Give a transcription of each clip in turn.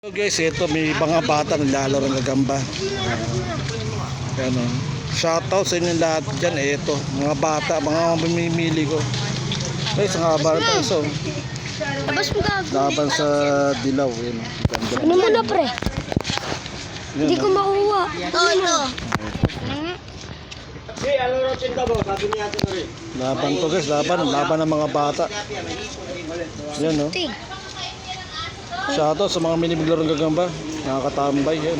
So guys, ito may mga bata naglalaro ng gagamba. Ano, shoutout sa inyo lahat dyan. Eh, ito, mga bata, mga mamimili ko. Guys, ang haba na ito. So, mo laban sa dilaw. Yun, ganda. Ano mo na pre? Hindi ko makuha. Ito, ito. Laban to guys, laban. Laban ng mga bata. Yan no. Ito Shoutout sa mga minimiglaro ng gagamba. Nakakatambay. Yan.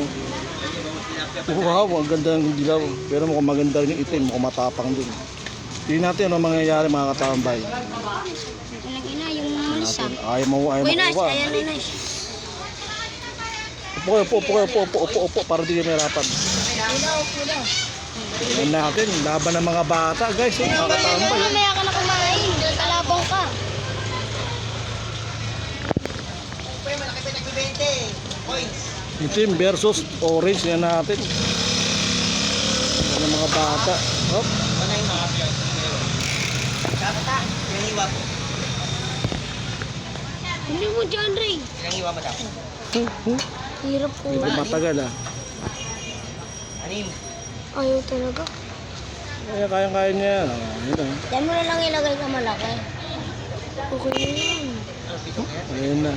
Wow, ang ganda ng dilaw. Pero mukhang maganda rin yung itim. Mukhang matapang din. Tingnan natin ano mangyayari mga katambay. Ang ina, yung. Natin. Ayaw mo, ayaw makuha. Ayan na, nice. Upo kayo, upo, upo kayo, upo, upo, upo, upo, para di kayo mahirapan. Tingnan natin, laban ng mga bata guys. Nakakatambay. oh. Mamaya ka na Itim versus orange yan natin. Yan mga bata. Hop. Hindi mo dyan, Ray. Hmm, hmm. Hirap ko. Medyo matagal ah. Ayaw talaga. Kaya kaya-kaya niya yan. Ah. Yan mo na lang ilagay ka malaki. Okay na yan. Ayun na.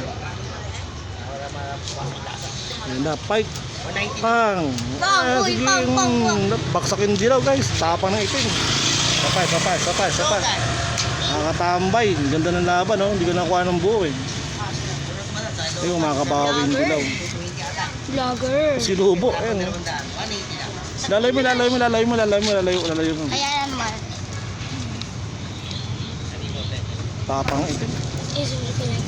Ayun na, pike. Pang. Pang, Ah, sige, pang, pang, pang. mm, Baksakin dilaw guys. Tapang ng itim. Sapay, sapay, sapay, sapay. Nakakatambay. Ang Ganda ng laban, oh. Hindi ko nakuha ng buo eh. Ayun, makakabawi yung dilaw. Vlogger. Sinubo, ayun. oh. Lalayo mo, lalayo mo, lalayo mo, lalayo mo, lalayo mo, lalayo mo. Kaya naman. Tapang ng itim. Eh, sorry ko lang.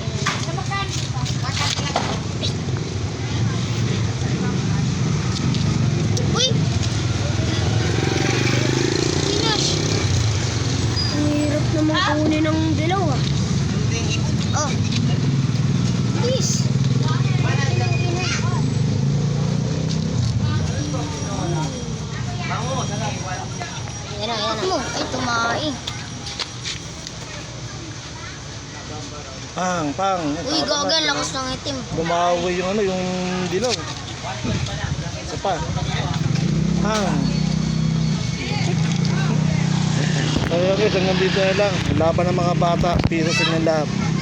Uy! Pinash! Ang hirap naman kunin ng dilaw ah. Oh. Please. Yan na, yan na. Ay, tumain. Pang, pang. Uy, gagal, lakas ng itim. Bumawi yung ano, yung dilaw. Isa pa. Pang. Kaya guys, hanggang dito na lang. Laban ng mga bata, sa inyo lahat.